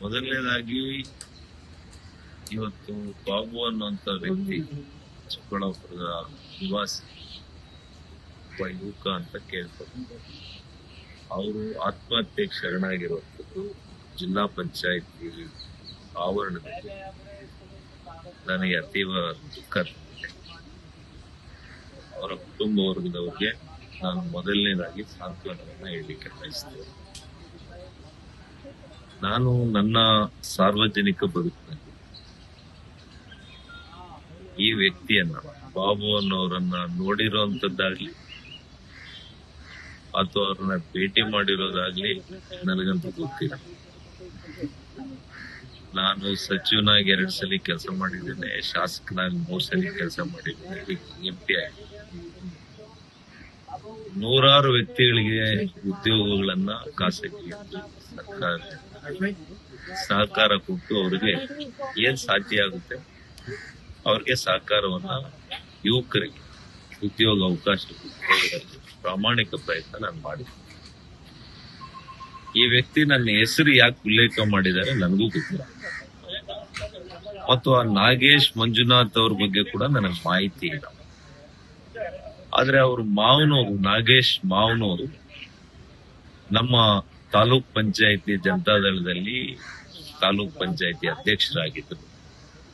ಮೊದಲನೇದಾಗಿ ಇವತ್ತು ಬಾಬು ಅನ್ನುವಂತ ವ್ಯಕ್ತಿ ಚಿಕ್ಕಬಳ್ಳಾಪುರದ ನಿವಾಸಿ, ಒಬ್ಬ ಯುವಕ ಅಂತ ಕೇಳ್ತಾರೆ ಅವರು ಆತ್ಮಹತ್ಯೆಗೆ ಶರಣಾಗಿರುವಂಥದ್ದು ಜಿಲ್ಲಾ ಪಂಚಾಯತಿ ಆವರಣದಲ್ಲಿ. ನನಗೆ ಅತೀವ ದುಃಖ. ಅವರ ಕುಟುಂಬ ವರ್ಗದವರಿಗೆ ನಾನು ಮೊದಲನೇದಾಗಿ ಸಾಂತ್ವನವನ್ನ ಹೇಳಲಿಕ್ಕೆ ಬಯಸ್ತೇನೆ. ನಾನು ನನ್ನ ಸಾರ್ವಜನಿಕ ಬದುಕಿನಲ್ಲಿ ಈ ವ್ಯಕ್ತಿಯನ್ನ, ಬಾಬು ಅನ್ನೋರನ್ನ ನೋಡಿರೋಂಥದ್ದಾಗ್ಲಿ, ಅಥವಾ ಅವ್ರನ್ನ ಭೇಟಿ ಮಾಡಿರೋದಾಗ್ಲಿ ನನಗಂತೂ ಗೊತ್ತಿಲ್ಲ. ನಾನು ಸಚಿವನಾಗಿ ಎರಡ್ ಸಲ ಕೆಲಸ ಮಾಡಿದ್ದೇನೆ, ಶಾಸಕನಾಗಿ ಮೂರ್ ಸಲ ಕೆಲಸ ಮಾಡಿದ್ದೇನೆ, ಎಂ ಪಿ ಆಗಿ. ನೂರಾರು ವ್ಯಕ್ತಿಗಳಿಗೆ ಉದ್ಯೋಗಗಳನ್ನ ಖಾಸಗಿ ಸರ್ಕಾರ ಸಹಕಾರ ಕೊಟ್ಟು ಅವರಿಗೆ ಏನ್ ಸಾಧ್ಯ ಆಗುತ್ತೆ? ಅವ್ರಿಗೆ ಸಹಕಾರವನ್ನ ಯುವಕರಿಗೆ, ಉದ್ಯೋಗ ಅವಕಾಶ ಪ್ರಾಮಾಣಿಕ ಪ್ರಯತ್ನ ನಾನು ಮಾಡಿದ್ದೆ ಈ ವ್ಯಕ್ತಿ ನನ್ನ ಹೆಸರು ಯಾಕೆ ಉಲ್ಲೇಖ ಮಾಡಿದ್ದಾರೆ ನನಗೂ ಗೊತ್ತಿಲ್ಲ. ಮತ್ತು ಆ ನಾಗೇಶ್ ಮಂಜುನಾಥ್ ಅವ್ರ ಬಗ್ಗೆ ಕೂಡ ನನಗೆ ಮಾಹಿತಿ ಇಲ್ಲ. ಆದ್ರೆ ಅವ್ರ ಮಾವನವರು ನಾಗೇಶ್ ಮಾವನವರು ನಮ್ಮ ತಾಲೂಕ್ ಪಂಚಾಯತಿ ಜನತಾದಳದಲ್ಲಿ ತಾಲೂಕ್ ಪಂಚಾಯತಿ ಅಧ್ಯಕ್ಷರಾಗಿದ್ದರು.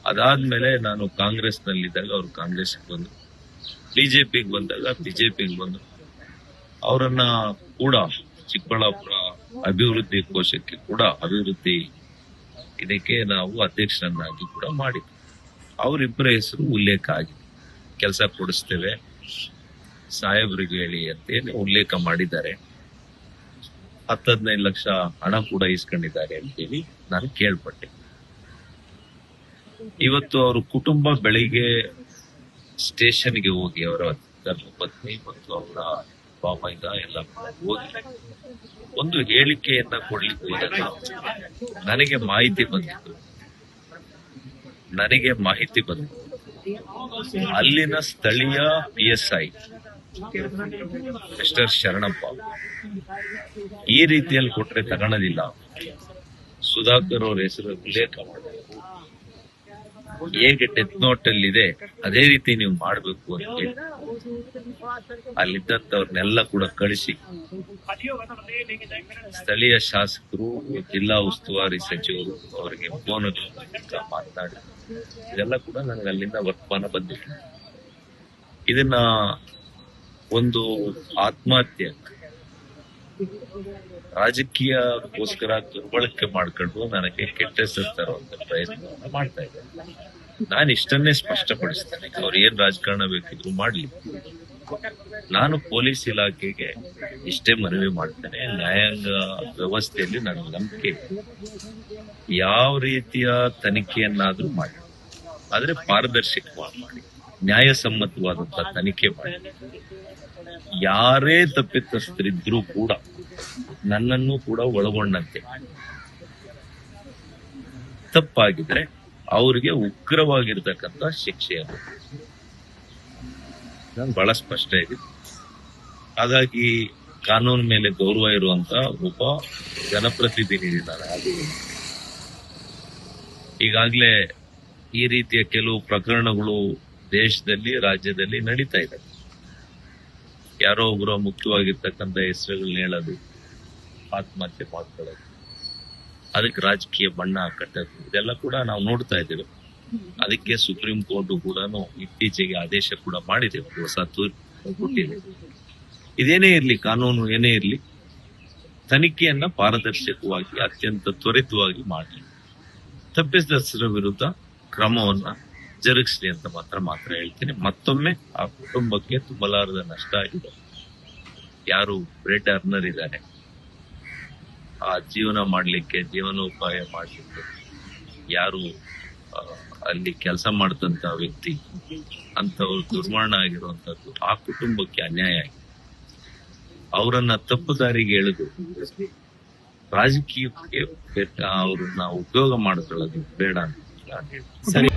ಅದಾದ್ಮೇಲೆ ನಾನು ಕಾಂಗ್ರೆಸ್ ನಲ್ಲಿದ್ದಾಗ ಅವರು ಕಾಂಗ್ರೆಸ್ ಬಂದ್ರು. ಬಿಜೆಪಿಗೆ ಬಂದಾಗ ಬಿಜೆಪಿಗೆ ಬಂದರು. ಅವರನ್ನ ಕೂಡ ಚಿಕ್ಕಬಳ್ಳಾಪುರ ಅಭಿವೃದ್ಧಿ ಕೋಶಕ್ಕೆ ಕೂಡ ಅಭಿವೃದ್ಧಿ ಇದಕ್ಕೆ ನಾವು ಅಧ್ಯಕ್ಷರನ್ನಾಗಿ ಕೂಡ ಮಾಡಿದ್ವಿ. ಅವರಿಬ್ಬರ ಹೆಸರು ಉಲ್ಲೇಖ ಆಗಿದೆ. ಕೆಲಸ ಕೊಡಿಸ್ತೇವೆ. ಸಾಹೇಬ್ರಿಗೆ ಹೇಳಿ ಅಂತೇಳಿ ಉಲ್ಲೇಖ ಮಾಡಿದ್ದಾರೆ. ಹತ್ತು ಹದಿನೈದು ಲಕ್ಷ ಹಣ ಕೂಡ ಇಸ್ಕೊಂಡಿದ್ದಾರೆ ಅಂತೇಳಿ ನಾನು ಕೇಳ್ಪಟ್ಟೆ. ಇವತ್ತು ಅವರು ಕುಟುಂಬ ಬೆಳಿಗ್ಗೆ ಸ್ಟೇಷನ್ಗೆ ಹೋಗಿ ಅವರ ಧರ್ಮಪತ್ನಿ ಮತ್ತು ಅವರ ಬಾಮೈದ ಎಲ್ಲ ಹೋಗಿ ಒಂದು ಹೇಳಿಕೆಯನ್ನ ಕೊಡ್ಲಿಕ್ಕೆ ನನಗೆ ಮಾಹಿತಿ ಬಂದಿತ್ತು. ನನಗೆ ಮಾಹಿತಿ ಬಂದಿತ್ತು. ಅಲ್ಲಿನ ಸ್ಥಳೀಯ ಪಿ ಐ ಮಿಸ್ಟರ್ ಶರಣಪ್ಪ, ಈ ರೀತಿಯಲ್ಲಿ ಕೊಟ್ರೆ ತಗೊಳ್ಳೋದಿಲ್ಲ ಸುಧಾಕರ್ ಅವ್ರ ಹೆಸರು ಉಲ್ಲೇಖ ಮಾಡಬೇಕು. ಹೇಗೆ ಡೆತ್ ನೋಟ್ ಅಲ್ಲಿ ಇದೆ, ಅದೇ ರೀತಿ ನೀವು ಮಾಡ್ಬೇಕು ಅಂತ ಹೇಳಿ. ಅಲ್ಲಿದ್ದಂತವ್ರನ್ನೆಲ್ಲ ಕೂಡ ಕಳಿಸಿ. ಸ್ಥಳೀಯ ಶಾಸಕರು, ಜಿಲ್ಲಾ ಉಸ್ತುವಾರಿ ಸಚಿವರು ಅವರಿಗೆ ಫೋನ್ ಮಾತನಾಡಿ ಇದೆಲ್ಲ ಕೂಡ ನನಗೆ ಅಲ್ಲಿಂದ ವರ್ತಮಾನ ಬಂದಿದೆ. ಇದನ್ನ ಒಂದು ಆತ್ಮಹತ್ಯೆ. ರಾಜಕೀಯಕ್ಕೋಸ್ಕರ ದುರ್ಬಳಕೆ ಮಾಡ್ಕೊಂಡು ನನಗೆ ಕೆಟ್ಟ ಹೆಸರು ತರುವಂತ ಪ್ರಯತ್ನವನ್ನ ಮಾಡ್ತಾ ಇದ್ದಾರೆ ನಾನು ಇಷ್ಟನ್ನೇ ಸ್ಪಷ್ಟಪಡಿಸ್ತೇನೆ. ಅವ್ರು ಏನ್ ರಾಜಕಾರಣ ಬೇಕಿದ್ರು ಮಾಡ್ಲಿ. ನಾನು ಪೊಲೀಸ್ ಇಲಾಖೆಗೆ ಇಷ್ಟೇ ಮನವಿ ಮಾಡ್ತೇನೆ. ನ್ಯಾಯಾಂಗ ವ್ಯವಸ್ಥೆಯಲ್ಲಿ ನನ್ನ ನಂಬಿಕೆ ಯಾವ ರೀತಿಯ ತನಿಖೆಯನ್ನಾದ್ರೂ ಮಾಡಿ. ಆದ್ರೆ ಪಾರದರ್ಶಕವಾಗಿ ಮಾಡಿ. ನ್ಯಾಯಸಮ್ಮತವಾದಂತ ತನಿಖೆ ಮಾಡಿ. ಯಾರೇ ತಪ್ಪಿತಸ್ಥರಿದ್ರೂ ಕೂಡ ನನ್ನನ್ನು ಕೂಡ ಒಳಗೊಂಡಂತೆ. ತಪ್ಪಾಗಿದ್ರೆ ಅವರಿಗೆ ಉಗ್ರವಾಗಿರ್ತಕ್ಕಂತ ಶಿಕ್ಷೆ ನಾನು ಬಹಳ ಸ್ಪಷ್ಟ ಇದೆ ಹಾಗಾಗಿ ಕಾನೂನು ಮೇಲೆ ಗೌರವ ಇರುವಂತ ಒಬ್ಬ ಜನಪ್ರತಿನಿಧಿ ಆಗಿದ್ದೀನಿ. ಈಗಾಗ್ಲೇ ಈ ರೀತಿಯ ಕೆಲವು ಪ್ರಕರಣಗಳು ದೇಶದಲ್ಲಿ, ರಾಜ್ಯದಲ್ಲಿ ನಡೀತಾ ಇದೆ. ಯಾರೋ ಒಬ್ಬರು ಮುಖ್ಯವಾಗಿರ್ತಕ್ಕಂಥ ಹೆಸರುಗಳನ್ನ ಹೇಳೋದು ಆತ್ಮಹತ್ಯೆ ಮಾಡ್ಕೊಳ್ಳೋದು. ಅದಕ್ಕೆ ರಾಜಕೀಯ ಬಣ್ಣ ಕಟ್ಟೋದು. ಇದೆಲ್ಲ ಕೂಡ ನಾವು ನೋಡ್ತಾ ಇದ್ದೇವೆ. ಅದಕ್ಕೆ ಸುಪ್ರೀಂ ಕೋರ್ಟ್ ಕೂಡ ಇತ್ತೀಚೆಗೆ ಆದೇಶ ಕೂಡ ಮಾಡಿದೆ. ಒಂದು ಹೊಸ ತೀರ್ಪು ಇದೇನೇ ಇರಲಿ, ಕಾನೂನು ಏನೇ ಇರಲಿ, ತನಿಖೆಯನ್ನ ಪಾರದರ್ಶಕವಾಗಿ, ಅತ್ಯಂತ ತ್ವರಿತವಾಗಿ ಮಾಡಲಿ ತಪ್ಪಿಸಿದ ವಿರುದ್ಧ ಕ್ರಮವನ್ನ ಜರುಗಿಸ್ಲಿ ಅಂತ ಮಾತ್ರ ಮಾತ್ರ ಹೇಳ್ತೀನಿ. ಮತ್ತೊಮ್ಮೆ ಆ ಕುಟುಂಬಕ್ಕೆ ತುಂಬಲಾರದ ನಷ್ಟ ಆಗಿದೆ. ಯಾರು ಬ್ರೆಡ್ ಅರ್ನರ್ ಇದ್ದಾರೆ. ಆ ಜೀವನ ಮಾಡ್ಲಿಕ್ಕೆ, ಜೀವನೋಪಾಯ ಮಾಡ್ಲಿಕ್ಕೆ ಯಾರು ಅಲ್ಲಿ ಕೆಲಸ ಮಾಡ್ತಂತ ವ್ಯಕ್ತಿ ಅಂತವ್ರು ದುರ್ಮರಣ ಆಗಿರುವಂತದ್ದು ಆ ಕುಟುಂಬಕ್ಕೆ ಅನ್ಯಾಯ ಆಗಿದೆ. ಅವರನ್ನ ತಪ್ಪು ದಾರಿಗೆ ಎಳೆದು ರಾಜಕೀಯಕ್ಕೆ ಅವ್ರನ್ನ ಉಪಯೋಗ ಮಾಡ್ಕೊಳ್ಳೋದು ಬೇಡ ಅಂತ सर